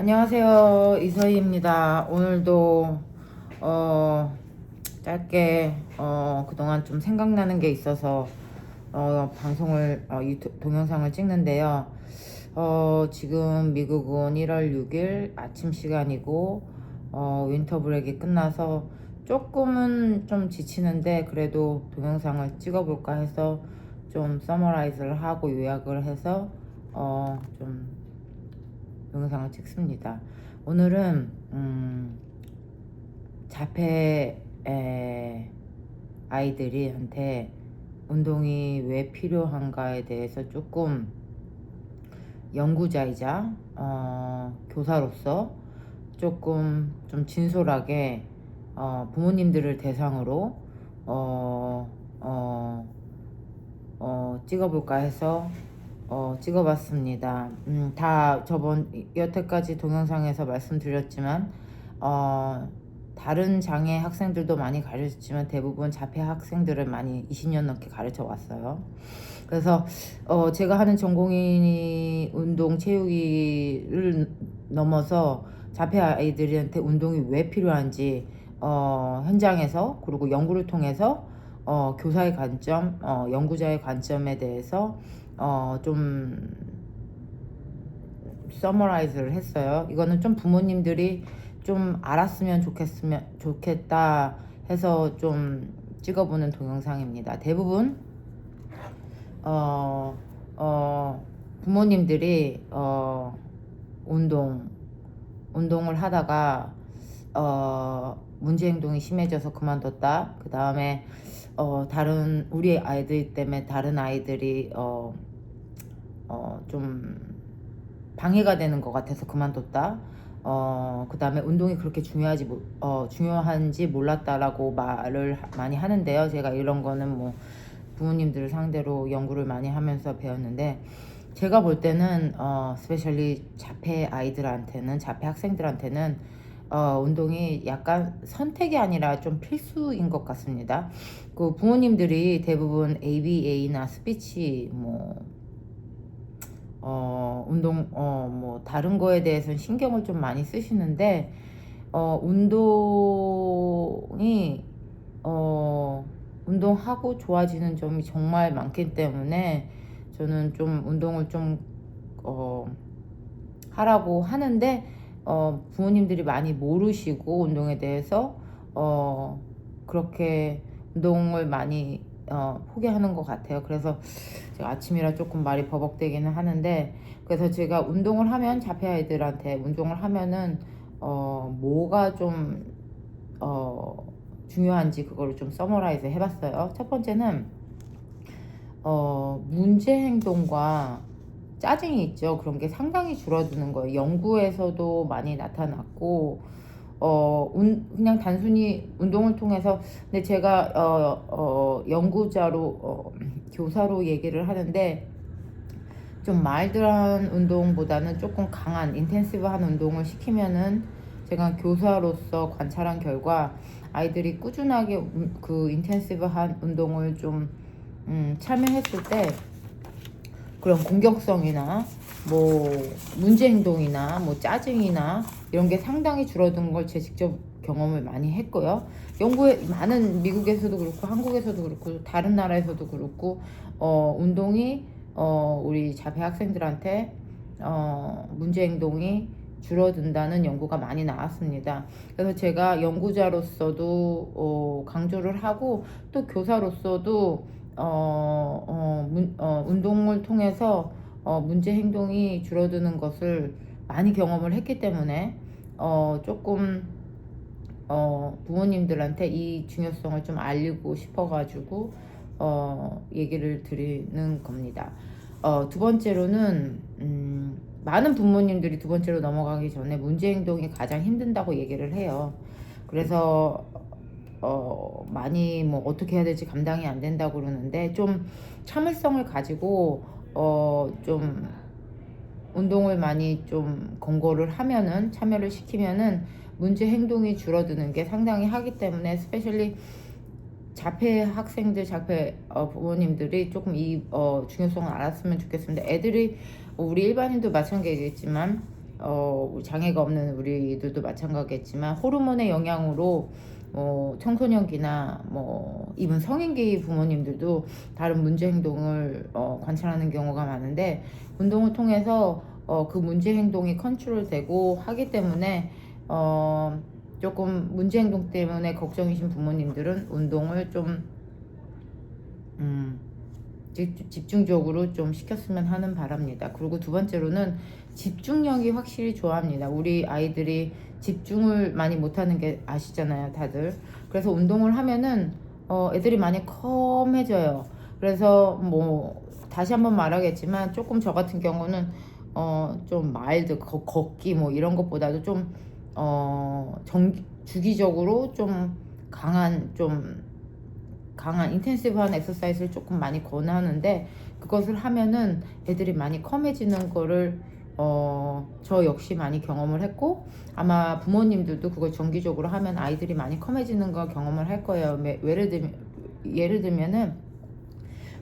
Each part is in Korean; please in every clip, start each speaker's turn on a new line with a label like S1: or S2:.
S1: 안녕하세요 이서희입니다. 오늘도 어 짧게 어 그동안 좀 생각나는 게 있어서 어 방송을 어, 유튜 동영상을 찍는데요. 어 지금 미국은 1월 6일 아침 시간이고 어 윈터 브렉이 끝나서 조금은 좀 지치는데 그래도 동영상을 찍어볼까 해서 좀 서머라이즈를 하고 요약을 해서 어좀 영상을 찍습니다. 오늘은 음, 자폐 에, 아이들이한테 운동이 왜 필요한가에 대해서 조금 연구자이자 어, 교사로서 조금 좀 진솔하게 어, 부모님들을 대상으로 어, 어, 어, 찍어볼까 해서 어, 찍어봤습니다. 음, 다 저번 여태까지 동영상에서 말씀드렸지만 어, 다른 장애 학생들도 많이 가르쳤지만 대부분 자폐 학생들을 많이 20년 넘게 가르쳐 왔어요. 그래서 어, 제가 하는 전공이 운동 체육이를 넘어서 자폐 아이들한테 운동이 왜 필요한지 어, 현장에서 그리고 연구를 통해서 어, 교사의 관점, 어, 연구자의 관점에 대해서 어, 좀 서머라이즈를 했어요. 이거는 좀 부모님들이 좀 알았으면 좋겠으면 좋겠다 해서 좀 찍어보는 동영상입니다. 대부분 어, 어, 부모님들이 어, 운동 운동을 하다가 어, 문제 행동이 심해져서 그만뒀다. 그 다음에 어, 다른 우리 아이들 때문에 다른 아이들이 어, 어, 좀 방해가 되는 것 같아서 그만뒀다. 어, 그 다음에 운동이 그렇게 중요하지, 모- 어, 중요한지 몰랐다라고 말을 하- 많이 하는데요. 제가 이런 거는 뭐 부모님들을 상대로 연구를 많이 하면서 배웠는데, 제가 볼 때는, 어, 스페셜리 자폐 아이들한테는, 자폐 학생들한테는, 어, 운동이 약간 선택이 아니라 좀 필수인 것 같습니다. 그 부모님들이 대부분 ABA나 스피치, 뭐, 어, 운동, 어, 뭐, 다른 거에 대해서는 신경을 좀 많이 쓰시는데, 어, 운동이, 어, 운동하고 좋아지는 점이 정말 많기 때문에, 저는 좀 운동을 좀, 어, 하라고 하는데, 어, 부모님들이 많이 모르시고, 운동에 대해서, 어, 그렇게 운동을 많이, 어, 포기하는 것 같아요. 그래서 제가 아침이라 조금 말이 버벅대기는 하는데 그래서 제가 운동을 하면 자폐 아이들한테 운동을 하면은 어 뭐가 좀 어 중요한지 그거를 좀 서머라이즈 해봤어요. 첫 번째는 어 문제 행동과 짜증이 있죠. 그런 게 상당히 줄어드는 거예요. 연구에서도 많이 나타났고 어, 운, 그냥 단순히 운동을 통해서, 근데 제가, 어, 어, 연구자로, 어, 교사로 얘기를 하는데, 좀 마일드한 운동보다는 조금 강한, 인텐시브한 운동을 시키면은, 제가 교사로서 관찰한 결과, 아이들이 꾸준하게 운- 그 인텐시브한 운동을 좀, 음, 참여했을 때, 그런 공격성이나 뭐 문제 행동이나 뭐 짜증이나 이런 게 상당히 줄어든 걸 제 직접 경험을 많이 했고요. 연구에 많은 미국에서도 그렇고 한국에서도 그렇고 다른 나라에서도 그렇고 어 운동이 어 우리 자폐 학생들한테 어 문제 행동이 줄어든다는 연구가 많이 나왔습니다. 그래서 제가 연구자로서도 어 강조를 하고 또 교사로서도 어, 어, 문, 어, 운동을 통해서 어, 문제 행동이 줄어드는 것을 많이 경험을 했기 때문에 어, 조금 어, 부모님들한테 이 중요성을 좀 알리고 싶어가지고 어, 얘기를 드리는 겁니다. 어, 두 번째로는 음, 많은 부모님들이 두 번째로 넘어가기 전에 문제 행동이 가장 힘든다고 얘기를 해요. 그래서 어, 많이 뭐 어떻게 해야 될지 감당이 안 된다고 그러는데 좀 참을성을 가지고 어, 좀 운동을 많이 좀 권고를 하면은 참여를 시키면은 문제 행동이 줄어드는 게 상당히 하기 때문에 스페셜리 자폐 학생들, 자폐 어, 부모님들이 조금 이 어, 중요성을 알았으면 좋겠습니다. 애들이 우리 일반인도 마찬가지겠지만 어, 장애가 없는 우리들도 마찬가지겠지만 호르몬의 영향으로 뭐 청소년기나 뭐 이분 성인기 부모님들도 다른 문제 행동을 어, 관찰하는 경우가 많은데 운동을 통해서 어, 그 문제 행동이 컨트롤되고 하기 때문에 어, 조금 문제 행동 때문에 걱정이신 부모님들은 운동을 좀 음, 집- 집중적으로 좀 시켰으면 하는 바랍니다. 그리고 두 번째로는 집중력이 확실히 좋아합니다. 우리 아이들이 집중을 많이 못하는 게 아시잖아요, 다들. 그래서 운동을 하면은 어, 애들이 많이 컴해져요. 그래서 뭐 다시 한번 말하겠지만 조금 저 같은 경우는 어, 좀 마일드 걷- 걷기 뭐 이런 것보다도 좀 어, 정, 주기적으로 좀 강한 좀 강한 인텐시브한 엑서사이즈를 조금 많이 권하는데 그것을 하면은 애들이 많이 컴해지는 거를 어, 저 역시 많이 경험을 했고 아마 부모님들도 그걸 정기적으로 하면 아이들이 많이 컴해지는 걸 경험을 할 거예요. 매- 예를 들면 예를 들면은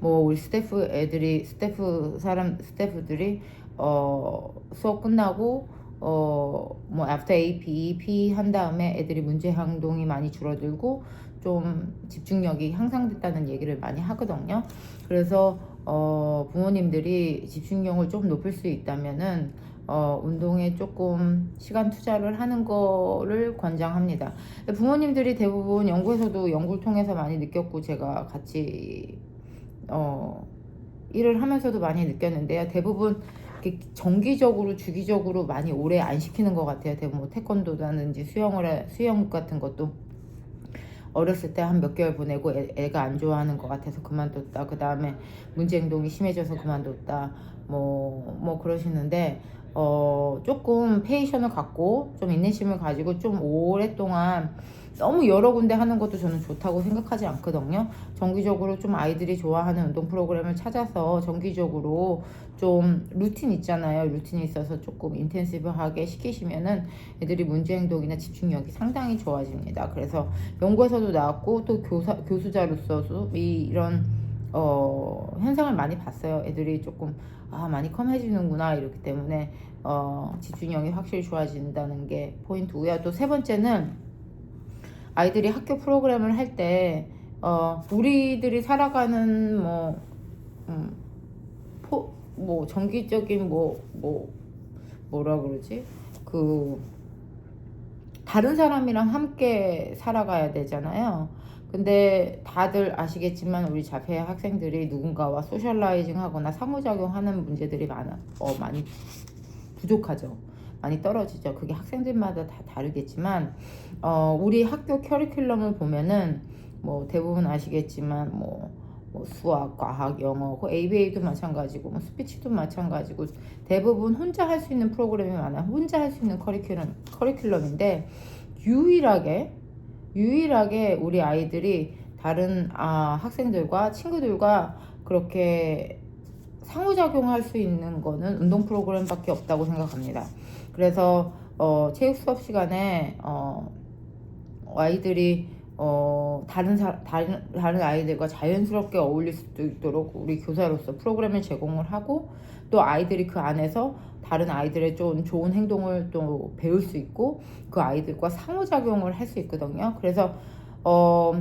S1: 뭐 우리 스태프 애들이 스태프 사람 스태프들이 어 수업 끝나고 어뭐 after AP, EP 한 다음에 애들이 문제 행동이 많이 줄어들고 좀 집중력이 향상됐다는 얘기를 많이 하거든요. 그래서 어 부모님들이 집중력을 좀 높일 수 있다면은 어 운동에 조금 시간 투자를 하는 거를 권장합니다. 부모님들이 대부분 연구에서도 연구를 통해서 많이 느꼈고 제가 같이 어, 일을 하면서도 많이 느꼈는데요. 대부분 정기적으로 주기적으로 많이 오래 안 시키는 것 같아요. 대부분 뭐 태권도라든지 수영을 해- 수영 같은 것도 어렸을 때 한 몇 개월 보내고 애, 애가 안 좋아하는 것 같아서 그만뒀다. 그 다음에 문제 행동이 심해져서 그만뒀다. 뭐, 뭐 그러시는데, 어, 조금 페이션을 갖고 좀 인내심을 가지고 좀 오랫동안 너무 여러 군데 하는 것도 저는 좋다고 생각하지 않거든요. 정기적으로 좀 아이들이 좋아하는 운동 프로그램을 찾아서 정기적으로 좀 루틴 있잖아요. 루틴이 있어서 조금 인텐시브하게 시키시면은 애들이 문제 행동이나 집중력이 상당히 좋아집니다. 그래서 연구에서도 나왔고 또 교사 교수자로서도 이 이런 어, 현상을 많이 봤어요. 애들이 조금 아 많이 컴해지는구나 이렇기 때문에 어, 집중력이 확실히 좋아진다는 게 포인트고요. 또 세 번째는 아이들이 학교 프로그램을 할 때 어, 우리들이 살아가는 뭐 음, 포, 뭐 정기적인 뭐 뭐 뭐라 그러지 그 다른 사람이랑 함께 살아가야 되잖아요. 근데 다들 아시겠지만 우리 자폐 학생들이 누군가와 소셜라이징 하거나 상호작용하는 문제들이 많아, 어, 많이 부족하죠. 많이 떨어지죠. 그게 학생들마다 다 다르겠지만, 어, 우리 학교 커리큘럼을 보면은 뭐 대부분 아시겠지만 뭐, 뭐 수학, 과학, 영어, 그 ABA도 마찬가지고 뭐 스피치도 마찬가지고 대부분 혼자 할 수 있는 프로그램이 많아요. 혼자 할 수 있는 커리큘럼, 커리큘럼인데 유일하게 유일하게 우리 아이들이 다른 아, 학생들과 친구들과 그렇게 상호작용할 수 있는 거는 운동 프로그램밖에 없다고 생각합니다. 그래서 어, 체육 수업 시간에 어, 아이들이 어, 다른 사, 다른 다른 아이들과 자연스럽게 어울릴 수 있도록 우리 교사로서 프로그램을 제공을 하고 또 아이들이 그 안에서 다른 아이들의 좀 좋은 행동을 또 배울 수 있고 그 아이들과 상호작용을 할 수 있거든요. 그래서 어,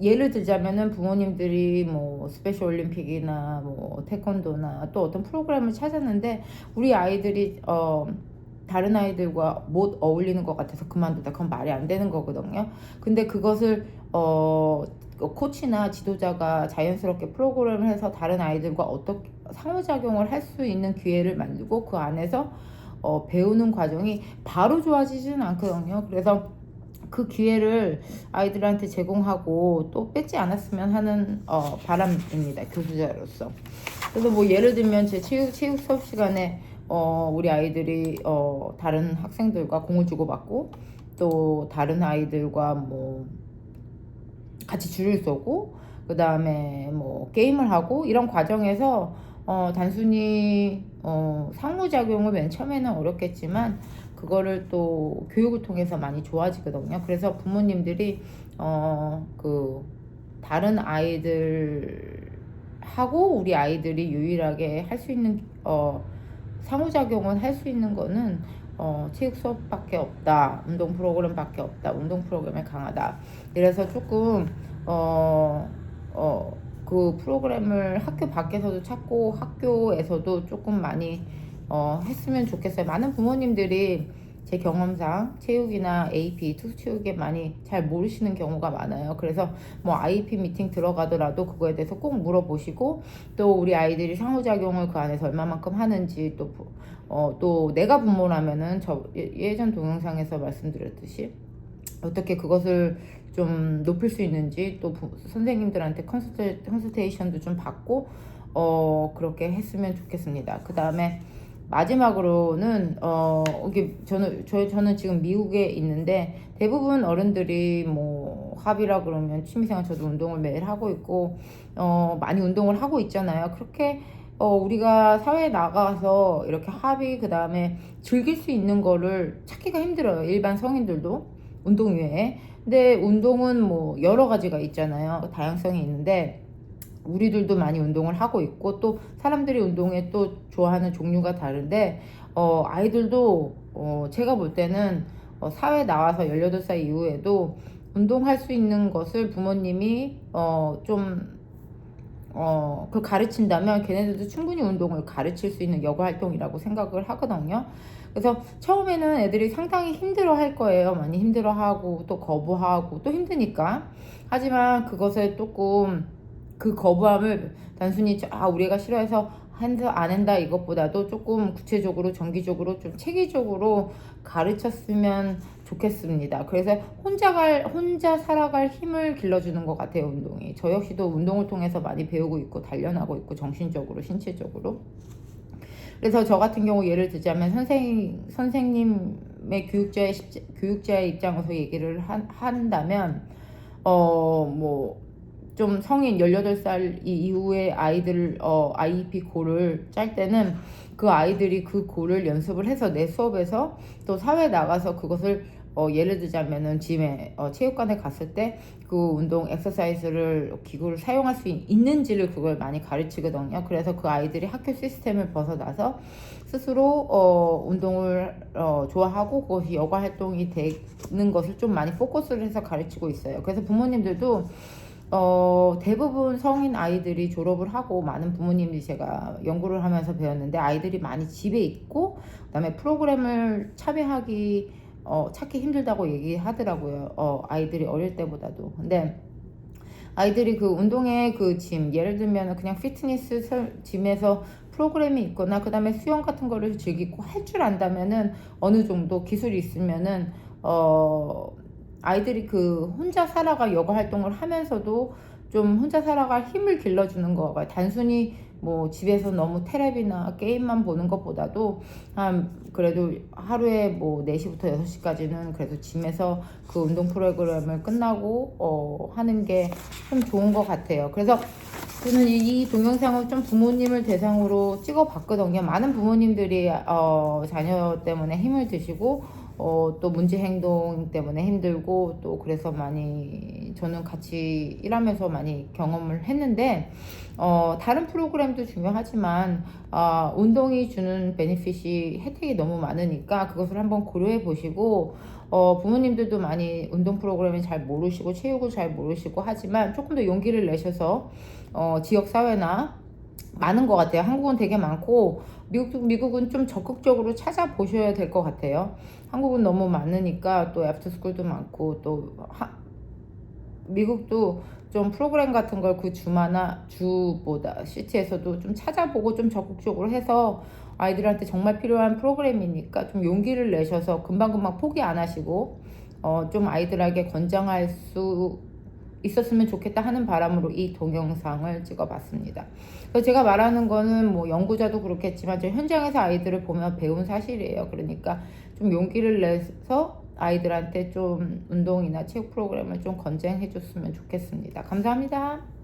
S1: 예를 들자면은 부모님들이 뭐 스페셜 올림픽이나 뭐 태권도나 또 어떤 프로그램을 찾았는데 우리 아이들이 어 다른 아이들과 못 어울리는 것 같아서 그만두다 그건 말이 안 되는 거거든요. 근데 그것을 어 코치나 지도자가 자연스럽게 프로그램을 해서 다른 아이들과 어떻게 상호작용을 할 수 있는 기회를 만들고 그 안에서 어, 배우는 과정이 바로 좋아지지는 않거든요. 그래서 그 기회를 아이들한테 제공하고 또 뺏지 않았으면 하는 어, 바람입니다. 교수자로서. 그래서 뭐 예를 들면 제 체육, 체육 수업 시간에 어, 우리 아이들이 어, 다른 학생들과 공을 주고받고 또 다른 아이들과 뭐 같이 줄을 서고 그 다음에 뭐 게임을 하고 이런 과정에서 어, 단순히 어, 상호작용을 맨 처음에는 어렵겠지만 그거를 또 교육을 통해서 많이 좋아지거든요. 그래서 부모님들이 어, 그 다른 아이들 하고 우리 아이들이 유일하게 할 수 있는 어, 상호작용을 할 수 있는 거는 어, 체육 수업밖에 없다. 운동 프로그램밖에 없다. 운동 프로그램이 강하다. 이래서 조금 어, 어, 그 프로그램을 학교 밖에서도 찾고 학교에서도 조금 많이 어, 했으면 좋겠어요. 많은 부모님들이 제 경험상 체육이나 AP, 투수 체육에 많이 잘 모르시는 경우가 많아요. 그래서 뭐 IP 미팅 들어가더라도 그거에 대해서 꼭 물어보시고 또 우리 아이들이 상호작용을 그 안에서 얼마만큼 하는지 또, 부- 어, 또 내가 부모라면은 저 예- 예전 동영상에서 말씀드렸듯이 어떻게 그것을 좀 높일 수 있는지 또 부- 선생님들한테 컨설테, 컨설테이션도 좀 받고 어 그렇게 했으면 좋겠습니다. 그 다음에 마지막으로는 어 이게 저는 저 저는 지금 미국에 있는데 대부분 어른들이 뭐 합이라 그러면 취미생활 저도 운동을 매일 하고 있고 어 많이 운동을 하고 있잖아요. 그렇게 어 우리가 사회에 나가서 이렇게 합의 그 다음에 즐길 수 있는 거를 찾기가 힘들어요. 일반 성인들도 운동 외에. 근데 운동은 뭐 여러 가지가 있잖아요. 다양성이 있는데 우리들도 많이 운동을 하고 있고 또 사람들이 운동에 또 좋아하는 종류가 다른데 어 아이들도 어 제가 볼 때는 어 사회 나와서 18살 이후에도 운동할 수 있는 것을 부모님이 어 좀 어, 그 가르친다면 걔네들도 충분히 운동을 가르칠 수 있는 여가 활동이라고 생각을 하거든요. 그래서 처음에는 애들이 상당히 힘들어 할 거예요. 많이 힘들어 하고 또 거부하고 또 힘드니까. 하지만 그것을 조금 그 거부함을 단순히 저- 아, 우리가 싫어해서 한다 안 한다 이것보다도 조금 구체적으로 정기적으로 좀 체계적으로 가르쳤으면 좋겠습니다. 그래서 혼자 갈 혼자 살아갈 힘을 길러주는 것 같아요 운동이. 저 역시도 운동을 통해서 많이 배우고 있고 단련하고 있고 정신적으로 신체적으로. 그래서 저 같은 경우 예를 들자면 선생 선생님의 교육자의 십- 교육자의 입장에서 얘기를 한, 한다면 어뭐 좀 성인 18살 이후에 아이들 어 IEP 고를 짤 때는 그 아이들이 그 고를 연습을 해서 내 수업에서 또 사회 나가서 그것을 어 예를 들자면은 짐에 어 체육관에 갔을 때 그 운동 엑서사이즈를 기구를 사용할 수 있- 있는지를 그걸 많이 가르치거든요. 그래서 그 아이들이 학교 시스템을 벗어나서 스스로 어 운동을 어 좋아하고 그것이 여가 활동이 되는 것을 좀 많이 포커스를 해서 가르치고 있어요. 그래서 부모님들도 어, 대부분 성인 아이들이 졸업을 하고 많은 부모님들이 제가 연구를 하면서 배웠는데 아이들이 많이 집에 있고 그다음에 프로그램을 참여하기 어, 찾기 힘들다고 얘기하더라고요. 어, 아이들이 어릴 때보다도. 근데 아이들이 그 운동의 그 짐, 예를 들면 그냥 피트니스 설- 짐에서 프로그램이 있거나 그 다음에 수영 같은 거를 즐기고 할 줄 안다면은 어느 정도 기술이 있으면은 어 아이들이 그 혼자 살아가 여가 활동을 하면서도 좀 혼자 살아갈 힘을 길러주는 거가 단순히 뭐 집에서 너무 테레비나 게임만 보는 것보다도 한 그래도 하루에 뭐 4시부터 6시까지는 그래도 짐에서 그 운동 프로그램을 끝나고 어 하는 게 좀 좋은 것 같아요. 그래서 저는 이, 이 동영상을 좀 부모님을 대상으로 찍어 봤거든요. 많은 부모님들이 어 자녀 때문에 힘을 드시고 어, 또 문제 행동 때문에 힘들고 또 그래서 많이 저는 같이 일하면서 많이 경험을 했는데 어, 다른 프로그램도 중요하지만 어, 운동이 주는 베니핏이 혜택이 너무 많으니까 그것을 한번 고려해 보시고 어, 부모님들도 많이 운동 프로그램을 잘 모르시고 체육을 잘 모르시고 하지만 조금 더 용기를 내셔서 어, 지역 사회나 많은 것 같아요. 한국은 되게 많고 미국 미국은 좀 적극적으로 찾아보셔야 될 것 같아요. 한국은 너무 많으니까 또 애프터스쿨도 많고 또 하, 미국도 좀 프로그램 같은 걸 그 주마나 주보다 시티에서도 좀 찾아보고 좀 적극적으로 해서 아이들한테 정말 필요한 프로그램이니까 좀 용기를 내셔서 금방금방 포기 안 하시고 어, 좀 아이들에게 권장할 수 있었으면 좋겠다 하는 바람으로 이 동영상을 찍어봤습니다. 그래서 제가 말하는 거는 뭐 연구자도 그렇겠지만 저 현장에서 아이들을 보면 배운 사실이에요. 그러니까 좀 용기를 내서 아이들한테 좀 운동이나 체육 프로그램을 좀 권장해 줬으면 좋겠습니다. 감사합니다.